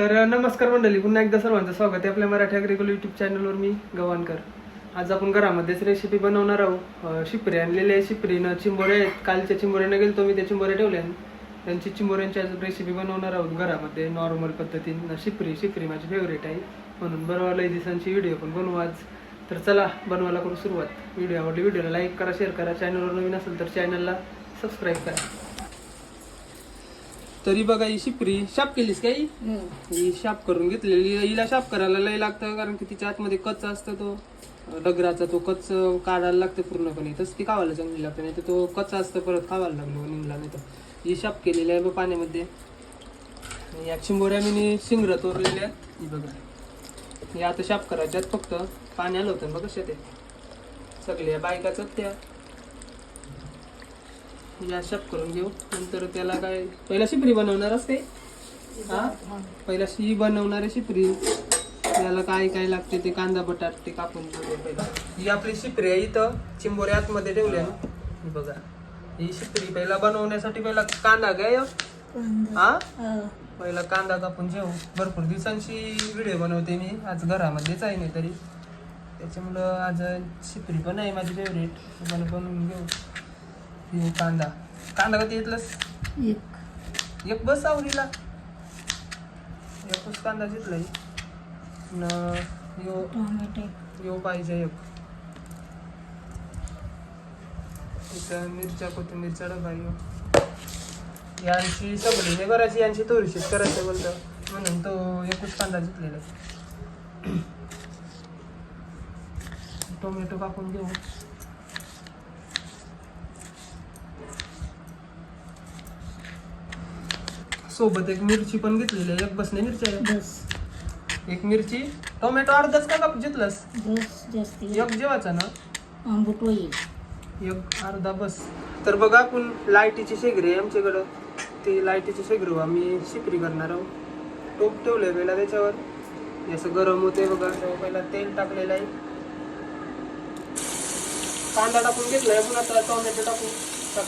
तर नमस्कार मंडळी पुन्हा एकदा सर्वांचं स्वागत आहे आपल्या मराठी अग्रिकल युट्यूब चॅनलवर मी गवानकर. आज आपण घरामध्येच रेसिपी बनवणार आहोत. शिपरे आणलेले आहे शिपरीनं चिंबोरे आहेत. कालच्या चिंबोऱ्यानं गेलो मी त्या चिंबोऱ्या ठेवल्या त्यांची चिंबोऱ्यांची आज रेसिपी बनवणार आहोत घरामध्ये नॉर्मल पद्धतीनं. शिपरी शिपरी माझी फेवरेट आहे. म्हणून बनवा लई दिवसांची व्हिडिओ पण बनवू आज. तर चला बनवायला करू सुरुवात. व्हिडिओ आवडली व्हिडिओला लाईक करा शेअर करा. चॅनलवर नवीन असेल तर चॅनलला सबस्क्राईब करा. तरी बघा ही शिपरी शाप केलीस काही ही? शाप करून घेतलेली. हिला शाप करायला लय लागतं कारण की तिच्या आतमध्ये कच्चा असतो तो. डगराचा तो कच्च काढायला लागतं पूर्णपणे. तसं ती खावायला चांगली लागते नाही तर तो कच्चा असतं परत खावायला लागलो निघला नाही तर. ही शाप केलेली आहे बघ पाण्यामध्ये. आणि या चिंबोऱ्या मी शिंगर तोरलेल्या आहेत. ही बघा. हे आता शाप करायच्यात फक्त. पाणी आलं होतं बघ कशा ते सगळ्या बायकाच त्या शाप करून घेऊ. नंतर त्याला काय पहिला शिपरी बनवणार असते हा? पहिला शी बनवणारे शिपरी त्याला काय काय लागते ते कांदा बटाट ते कापून घेऊ पहिला. ही आपली शिपरी आहे इथं चिंबोऱ्या आतमध्ये ठेवल्या ही बघा. ही शिपरी पहिला बनवण्यासाठी पहिला कांदा घ्या ह्यो. हा? पहिला कांदा कापून घेऊ. भरपूर दिवसांची व्हिडिओ बनवते मी. आज घरामध्येच आहे नाही तरी त्याच्यामुळं आज शिपरी पण आहे माझी फेवरेट मला बनवून घेऊ. हे कांदा. कांदा कधी घेतलास? एक. बस आवडीला. एकच कांदा घेतलाय. न यो यो पाहिजे एक. इथं मिरच्या कोथिंबीरचा डबा यो. यांची सगळी नाही करायची यांची थोडीशीच करायचं बोलतं. म्हणून तो एकच कांदा घेतलेला. टोमॅटो कापून घेऊ. सोबत एक मिरची पण घेतलेली आहे. एक बसने मिरची आहे. बस. एक मिरची. टोमॅटो अर्धाच का काप घेतलास? बस जास्ती एक जेवायचा ना? आंबट होईल. एक अर्धा बस. तर बघा आपण लाईटीची शेगरी आहे आमच्याकडं. ती लाईटीची शेगरी आम्ही शिपरी करणार आहोत. टोप ठेवलंय पहिला त्याच्यावर. असं गरम होते बघा. पहिला तेल टाकलेलं आहे. कांदा टाकून घेतलाय आपण आता टोमॅटो टाकू टाक.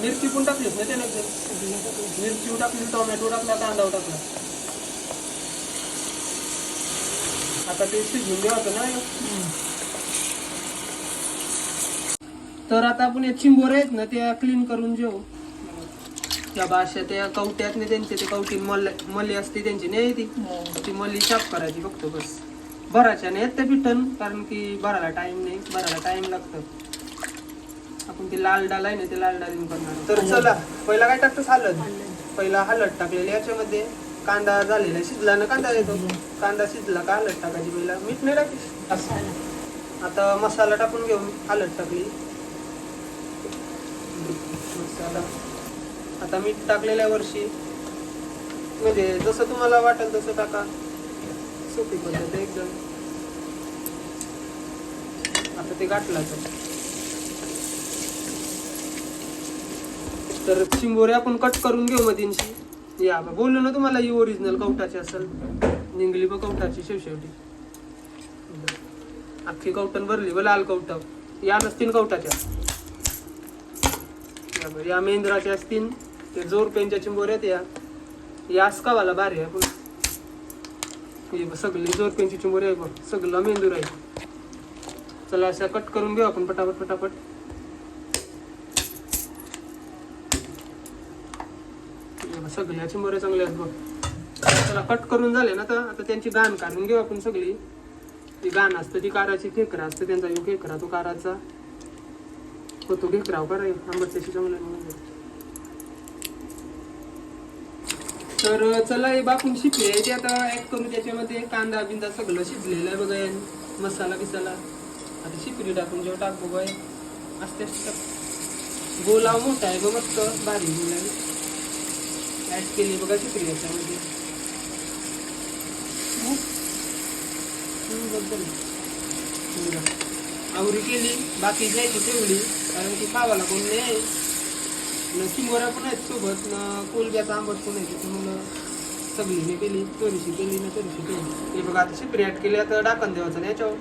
मिरची पण टाकलीच ना त्याने? मिरची टाकली टोमॅटो टाकला कांदा टाकला. आता ते शिजून द्यावं ना तर आता आपण या चिंबोऱ्या आहेत ना त्या क्लीन करून घेऊ. त्या भाषा त्या कवट्यात नाही त्यांचे ते कवटी मल मली असते त्यांची नाही ती? ती मली साफ करायची फक्त बस. भराच्या नाही येत त्या पिठन कारण की भरायला टाइम नाही भरायला टाइम लागतं. आपण ते लाल डाल आहे ना ते लाल डाळीन करणार. तर चला पहिला काय टाकतं हलद? पहिला हलद टाकलेली याच्यामध्ये. कांदा झालेला शिजला ना कांदा येतो कांदा शिजला का हलद टाकायची पहिला? मीठ नाही टाकायची आता मसाला टाकून घेऊन हलद टाकली. मसाला. आता मीठ टाकलेल्या वर्षी. म्हणजे जसं तुम्हाला वाटेल तसं टाका. सोपी पद्धत एकदम. आता ते गाठला तर चिंबोरे आपण कट करून घेऊ मधीनशी. या बा. बोललो ना तुम्हाला ही ओरिजिनल कवटाची असेल. निंगली बघ कवटाची शेवशेवटी. अख्खी कवटन भरली व लाल कवट. या नसतील कवटाच्या. या बरं, या मेंद्राच्या असतील ते जोर पेनच्या चिंबोऱ्यात या. या अस्कावाला भारी आहे पण. हे सगळी जोर पेनची चिंबोरी आहे बघ सगळं मेंदूर आहे. चला अशा कट करून घेऊ आपण पटापट पटापट. सगळ्याचे मरे सगळ्या आहेत बघ. त्याला कट करून झाले ना तर आता त्यांची गाण काढून घेऊ आपण सगळी. ती गाण असतं ती काराची खेकरा असतं त्यांचा येऊ खेकरा तो काराचा. हो तो घेकराव करा आंबट चांगलं तर चला हे बापून शिकले. ते आता ऍड करू त्याच्यामध्ये. कांदा बिंदा सगळं शिजलेलं आहे बघा याने. मसाला बिसाला. आता शिपरी टाकून जेव्हा टाकू बघा. असते. गोलाव मोठा आहे बघ मस्त. भारी ऍड केली बघा शिपरी याच्यामध्ये. आवरी केली बाकी जायची ठेवली. कारण की खावाला कोण नाही न पण आहेत सोबत न कोलब्याचा आंबट पण आहे त्याच्यामुळं सगळीने केली चोरीशी केली ना चोरीशी केली. हे बघा आता शिपरी ऍड केली आता डाकण देवाचं ना याच्यावर.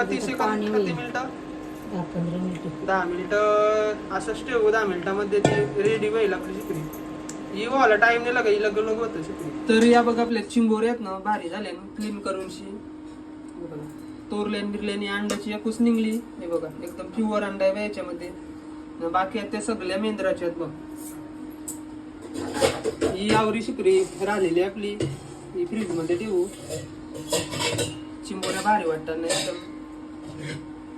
किती सेकंद किती दहा मिनिटं. दहा मिनिटं असंच ठेवू दहा मिनिटामध्ये ती रेडी होईल आपली शिपरी. ही व्हायला टाइम नाही लागा हिला गलग होतं शिकली तर या बघा आपल्या चिंबोर आहेत ना भारी झाले ना क्लीन करून शी. हे बघा तोरल्यान अंड्याची एकूच निघली. हे बघा एकदम प्युअर अंडा आहे बा याच्यामध्ये. बाकी आहेत त्या सगळ्या मेंद्राच्या आहेत बघ. ही आवरी शिकरी राहिलेली आहे आपली. ही फ्रीजमध्ये ठेवू. चिंबोऱ्या भारी वाटतात ना एकदम.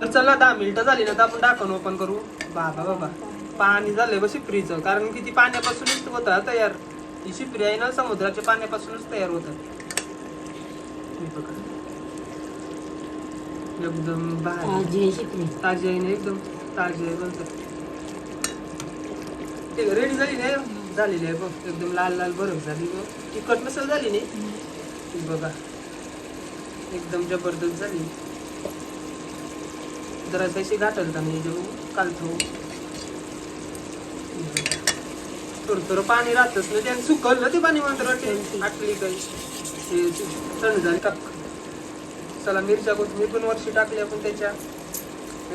तर चला दहा मिनिटं झाली ना तर आपण दाखवून ओपन करू. बाबा बाबा. पाणी झालंय बघ शिपरीचं. कारण की ती पाण्यापासूनच होता तयार. ही शिपरी आहे ना समुद्राच्या पाण्यापासूनच तयार होतात. हे बघा. एकदम भारी. ताजी आहे शिकली ताजी आहे ना एकदम ताजी आहे बोलतात ते रेडी झाली नाही झालेली आहे बघ. एकदम लाल लाल बरफ झाली बघ. तिखट नसेल झाली नाही? ती बघा. एकदम जबरदस्त झाली. जराशी घाटल का नाही जेव्हा कालतो थोडं थोडं पाणी राहतच ना त्याने सुकल ना ते पाणी मात्र टाकली काही. थंड झाली. टाक. चला मिरच्या कोथिंबीर पण वर्षी टाकली आपण त्याच्या.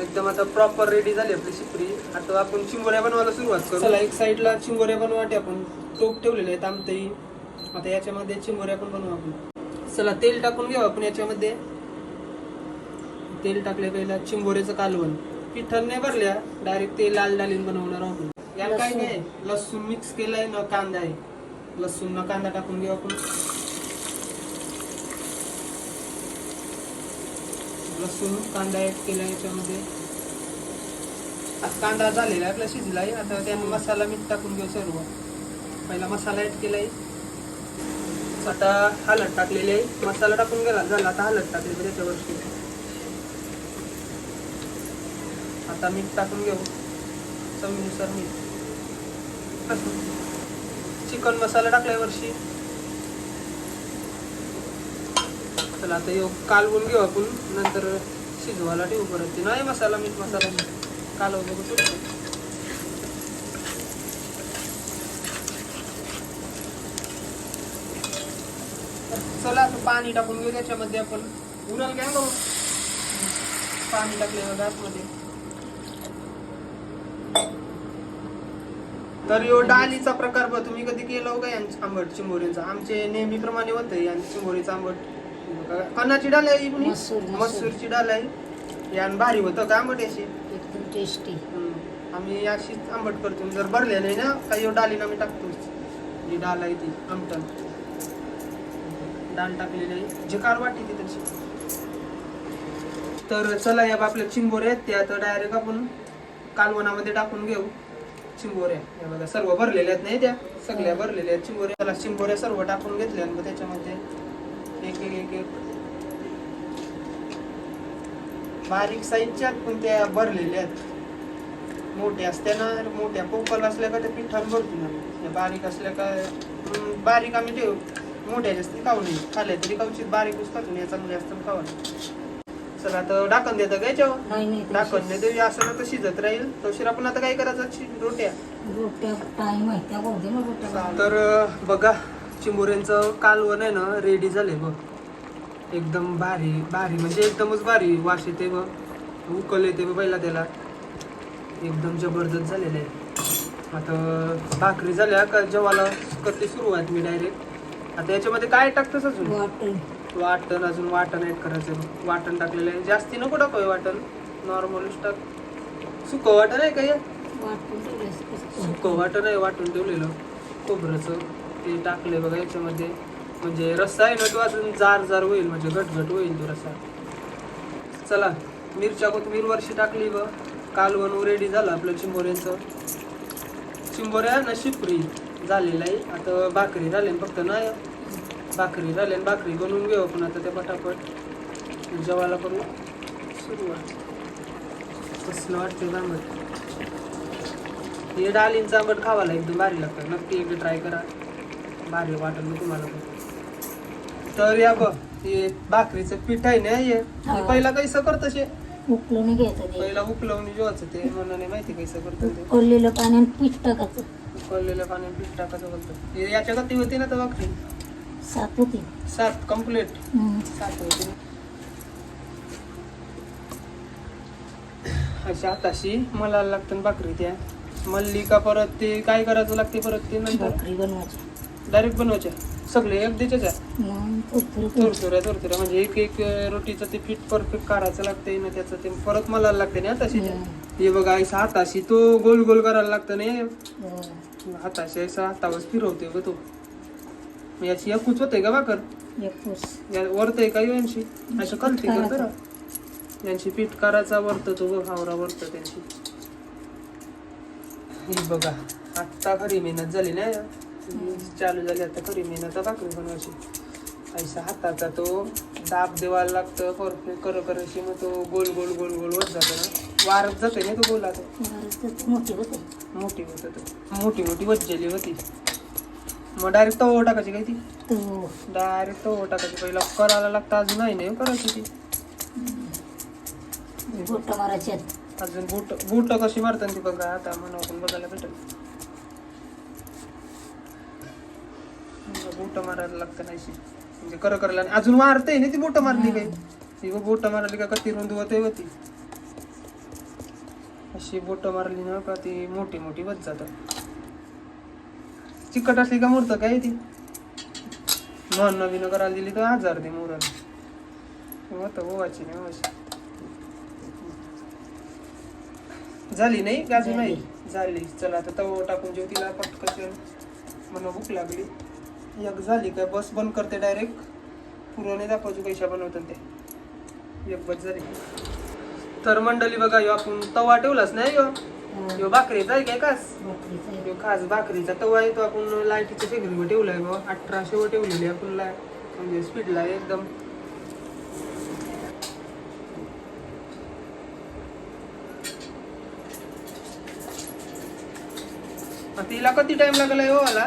एकदम आता प्रॉपर रेडी झाली आपली शिपरी. आता आपण चिंबोऱ्या बनवायला सुरुवात करू. चला एक साईडला चिंबोऱ्या बनवाटे आपण. टोप ठेवलेले आहेत आमतही आता याच्यामध्ये चिंबोऱ्या पण बनवू आपण. चला तेल टाकून घेऊ आपण याच्यामध्ये. तेल टाकले पहिला चिंबोऱ्याचं कालवण. पिठण नाही भरल्या. डायरेक्ट ते लाल डालीन बनवणार आहोत याला काय नाही लसूण मिक्स केलाय न कांदा आहे लसूण न कांदा टाकून घेऊ आपण लसूण कांदा ऍड केला याच्यामध्ये आता कांदा झालेला आहे आपला शिजलाय आता त्यानं मसाला मीठ टाकून घेऊ सर्व पहिला मसाला ऍड केलाय आता हळद टाकलेली आहे मसाला टाकून गेला झाला आता हळद टाकली तर त्याच्यावरती आता मीठ टाकून घेऊ चवीनुसार मीठ. चिकन मसाला टाकलाय वर्षी चला आता यो कालवून घेऊ आपण नंतर शिजवायला ठेवू परत ते. नाही मसाला मीठ मसाला. कालवून बघू चला असं पाणी टाकून घेऊ त्याच्यामध्ये आपण. उन्हाला घ्या मग पाणी टाकले आतमध्ये. तर यो डालीचा प्रकार बघ तुम्ही कधी केलं हो का यांचं आंबट चिंबोरीचा? आमचे नेहमीप्रमाणे होतं यांचं चिंबोरीचं आंबट. कणाची डाल आहे कुणी? मसूर, मसूर. मसूरची डाल आहे. यान भारी होतं का आंबट याची? एकदम टेस्टी हम्म. आम्ही अशीच आंबट करतो. जर भरले नाही ना काही डालीन आम्ही टाकतोच जी डाल आहे ती आमटण डाळ टाकलेली आहे. जिकार वाटी ती तशी. तर चला या आपल्या चिंबोऱ्या आहेत त्या तर डायरेक्ट आपण कालवणामध्ये टाकून घेऊ. चिंबोऱ्या. हे बघा सर्व भरलेल्या आहेत नाही त्या. सगळ्या भरलेल्या आहेत चिंबोऱ्या. त्याला चिंबोऱ्या सर्व टाकून घेतल्या मग त्याच्यामध्ये एक एक एक एक. बारीक साईजच्या आहेत पण त्या भरलेल्या आहेत. मोठ्या असत्या ना मोठ्या पोकल असल्या का त्या पिठात भरतो ना. बारीक असल्या का बारीक आम्ही ठेवू. मोठ्या जास्त खाऊ नये. खाल्या तरी खाऊची बारीक खातो या चांगली असतं खावा चला आता डाकण देतं का याच्यावर? नाही नाही डाकण देतो असं ना तर शिजत राहील. तवशीर आपण आता काय करायचं? रोट्या. तर बघा चिंबोऱ्यांचं कालवण आहे ना रेडी झाले बघ. एकदम भारी भारी म्हणजे एकदमच भारी वास येते बघ. उकल येते बघ पहिला त्याला. एकदम जबरदस्त झालेलं आहे. आता भाकरी झाल्या का जेवायला? करते सुरुवात मी डायरेक्ट आता याच्यामध्ये काय टाकतंस अजून? वाटण अजून वाटण ऍड करायचं बघ. वाटण टाकलेलं आहे. जास्ती नको टाकूय वाटण. नॉर्मलच टाक सुक वाटण आहे का? वाटण ठेवलं असं कसं. सुकं वाटण आहे वाटून ठेवलेलं. खोबरंचं ते टाकलंय बघा याच्यामध्ये. म्हणजे रस्सा आहे ना तो अजून जार जार होईल. म्हणजे घटघट होईल तो रस्सा. चला मिरच्या कोथिंबीर वर्षी टाकली ब कालवण रेडी झालं आपलं चिंबोऱ्यांचं. चिंबोऱ्या ना शिपरी झालेलं आहे. आता भाकरी झाल्या फक्त ना भाकरी झाल्या आणि भाकरी बनवून घेऊ आपण आता त्या पटापट. जेवायला करू. सुरुवात. कसलं वाटतं जांभट? हे डाळींचं आंबट खावायला एकदम भारी लागतं. नक्की एकदा ट्राय करा. भारी वाटेल मग तुम्हाला पण. तर या बघ हे भाकरीचं पीठ आहे ना हे? पहिला कैसं करतं शे? उकळून घ्यायचं ते. पहिला उकलवून जेवायचं ते. मनाने माहिती कैसं करतं ते. उकळलेलं पाण्यात पीठ टाकायचं. उकळलेलं पाण्यात पीठ टाकायचं बोलतं. हे याच्या गती होती ना तर भाकरी. सात होती सात कंप्लीट. सात होती अशा तशी मला लागतं भाकरी त्या. मल्ली का परत ते काय करायचं लागते परत ते नंतर? भाकरी बनवायची. डायरेक्ट बनवायच्या? सगळे एक द्यायच्या मग तुरतुऱ्या तुरतुऱ्या म्हणजे एक एक रोटीचं ते पीठ परफेक्ट काढायचं लागते ना त्याचं ते. परत मला लागते ना तशी हम्म. हे बघा ऐसा हाताशी तो गोल गोल करायला लागतं ना. हो. हाताशी ऐसा हातावर फिरवते ग तो. याची एकूच होते का भाकर? एक पूस या वरतय का यांची? असं कलते का तर यांची पीठ करायचा वरत तो बघ हावरा वरत त्यांची. ही बघा आत्ता खरी मेहनत झाली ना चालू झाली आता खरी मेहनत भाकरी बनवायची. ऐसा हाताचा तो दाब देवायला लागतं परफेक्ट कर करायची मग तो गोल गोल गोल गोल वर जातो ना. वारत जाते ना तो गोल आता. मोठी होते. मोठी होत मोठी मोठी वज्जली होती. मग डायरेक्ट तवा टाकायची काय ती? तो डायरेक्ट तवा टाकायची पहिला करायला लागतं अजून नाही नाही करायची ती. गोट मारायचे. अजून बूट बूट कशी मारतात ती बघा आता म्हणून आपण बघायला भेटेल. बूट मारायला लागतं नाही म्हणजे कर आणि अजून मारते ना ती बोट मारली काही ती बोट मारली का कती रुंद होते होती अशी बोट मारली ना का ती मोठी मोठी बस जात चिकट असली का मुरत काय ती? मन नवीन करायला दिली तर हजार दे मुरण होतं ओवाची नाही ओवाची झाली नाही अजून नाही? झाली. चला आता तव टाकून जेव तिला पटकन. मला भूक लागली. एक झाली काय बस बंद करते डायरेक्ट पुरवणे दाखवायची पैशा बनवतात ते. एक बस झाली. तर मंडळी बघा ह्यो आपण तवा ठेवलाच नाही हा, ह्यो भाकरीचा आहे काय कास. ह्यो खास भाकरीचा. तवा आहे तो आपण लाईटीच्या फेकरीवर ठेवलाय बा अठराशे वर ठेवलेली आपण लाय म्हणजे स्पीडला एकदम. तिला किती टाइम लागला हो आला?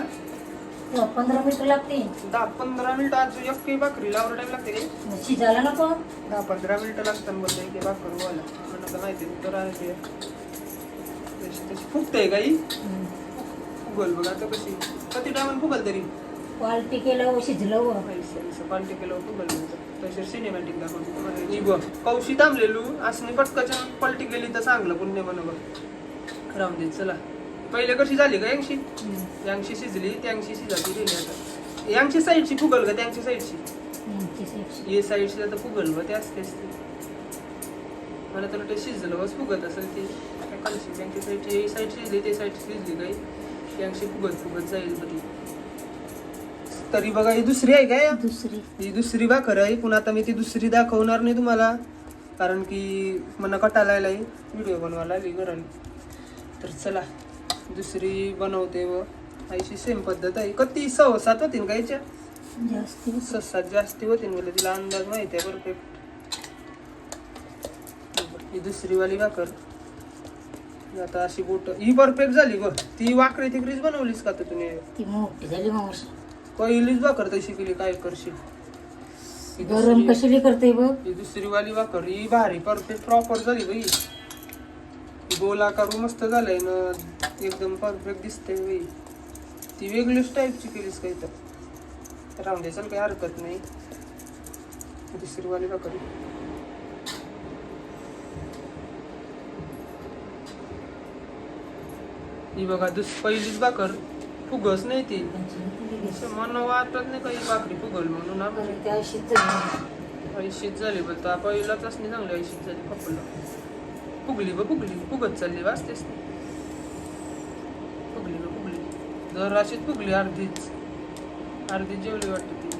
तेव्हा पंधरा मिनिटं लागते दहा पंधरा मिनिटं आज एक भाकरी लावर टाइम लागते मग शिजायला नको. दहा पंधरा मिनिटं लागतात बोलते की भाकर मला तर माहिती तर आहे तशी फुगते काही. फुगल बघ आता कशी. किती टायमान फुगल तरी? क्वालिटी केलं शिजलं क्वालिटी केलं फुगल तसे सिनेमॅटिक दाखवतो. बघ. कौशी थांबलेलू. असं पटकाच्या पलटी गेली तर चांगलं पुण्य बरोबर राहून दे चला. पहिले कशी झाली का यांशी. यांशी शिजली त्यांशी शिजाती दिली आता यांची साईडची फुगल का त्यांची साईडची यांची साईडची. ये साईडची आता फुगल व ते असते असते मला तर ते शिजलं बस फुगत असेल ते. खालची त्यांची साईडची ही साईड शिजली ते साईड शिजली काही त्यांची फुगत फुगत जाईल बरी तरी बघा ही दुसरी आहे काय दुसरी. ही दुसरी भाकर आहे पुन्हा आता मी ती दुसरी दाखवणार नाही तुम्हाला. कारण की मला कटायला आलाय व्हिडिओ बनवायला आली घराला तर चला दुसरी बनवते व. अशी सेम पद्धत आहे. कधी सहा सात होतीन का याच्या? जास्ती सात जास्ती होतीन बोले तिला अंदाज माहिती आहे परफेक्ट ही दुसरी वाली भाकर आता अशी बोट ही परफेक्ट झाली बघ. ती वाकरी तिकरीच बनवलीस का तुम्ही? ती मोठी झाली मावशी. पहिलीच भाकर तशी केली काय करशील? ही गरम दुसरी- कशाली करते बघ. ही दुसरी वाली भाकर ही भारी परफेक्ट प्रॉपर झाली बाई. गोलाकार मस्त झालंय ना. एकदम परफेक्ट दिसते बाई. ती वेगळीच टाईपची केलीस काही तर राहून दे चल काही हरकत नाही. दुसरी वाली भाकर. ही बघा दुस पहिलीच भाकर फुगस नाही ती. मन वाटत नाही काही भाकरी फुगल म्हणून अशीच झाली. पण तर पहिलाच नाही चांगली ऐशीत झाली पकडलं फुगली ब फुगली फुगत चालली वाचतेच फुगली ब फुगली. जर अशीच फुगली अर्धीच. अर्धीच जेवली वाटते ती.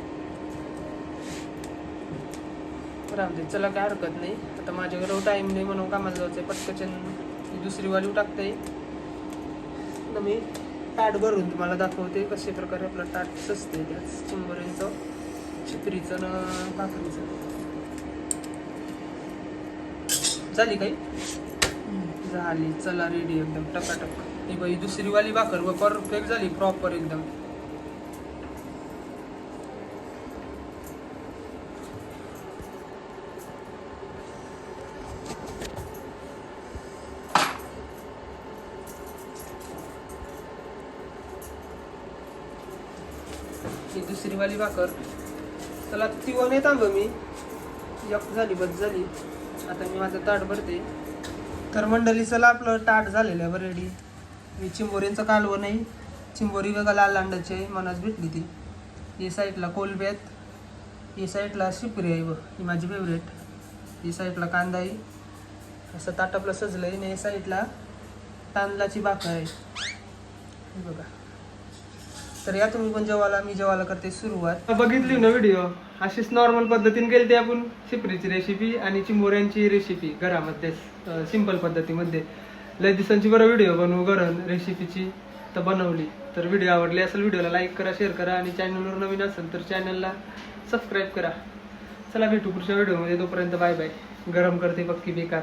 राहते चला काय हरकत नाही. आता माझ्याकडे टाइम नाही म्हणून कामाला जायचंय. पटकन ही दुसरी वाली टाकते. तर मी ताट भरून तुम्हाला दाखवते कशा प्रकारे आपलं ताट सजते त्याच चिंबरींचं चिपरीचं न भाकरीचं. झाली काही? झाली. चला रेडी एकदम टकाटक. ही बाई दुसरी वाली भाकर व परफेक्ट झाली प्रॉपर एकदम. दुसरीवाली भाकर. चला ती वन येत आंब मी. एक झाली बस झाली. आता मी माझं ताट भरते. तर मंडळी चला आपलं ताट झालेलं आहे रेडी ही चिंबोरींचं कालवं नाही. चिंबोरी बघा लाल अंड्याची आहे. मनाच भेटली ती. ही साईडला कोलब्यात ही साईडला शिपरी आहे बघ. ही माझी फेवरेट ही साईडला कांदा आहे. असं ताटापलं सजलं आहे आणि या साईडला तांदळाची भाकर आहे. बघा. तर या तुम्ही पण जेवायला मी जेवायला करते सुरुवात. बघितली ना व्हिडिओ अशीच नॉर्मल पद्धतीने केली ते आपण शिपरीची रेसिपी आणि चिंबोऱ्यांची रेसिपी घरामध्ये सिंपल पद्धतीमध्ये. लय दिवसांची बरं व्हिडिओ बनवू गरम रेसिपीची तर बनवली. तर व्हिडिओ आवडली असेल व्हिडिओला लाईक करा शेअर करा आणि चॅनलवर नवीन असेल तर चॅनलला सबस्क्राईब करा. चला भेटू पुढच्या व्हिडिओमध्ये तोपर्यंत बाय बाय गरम करते पक्की बेकार.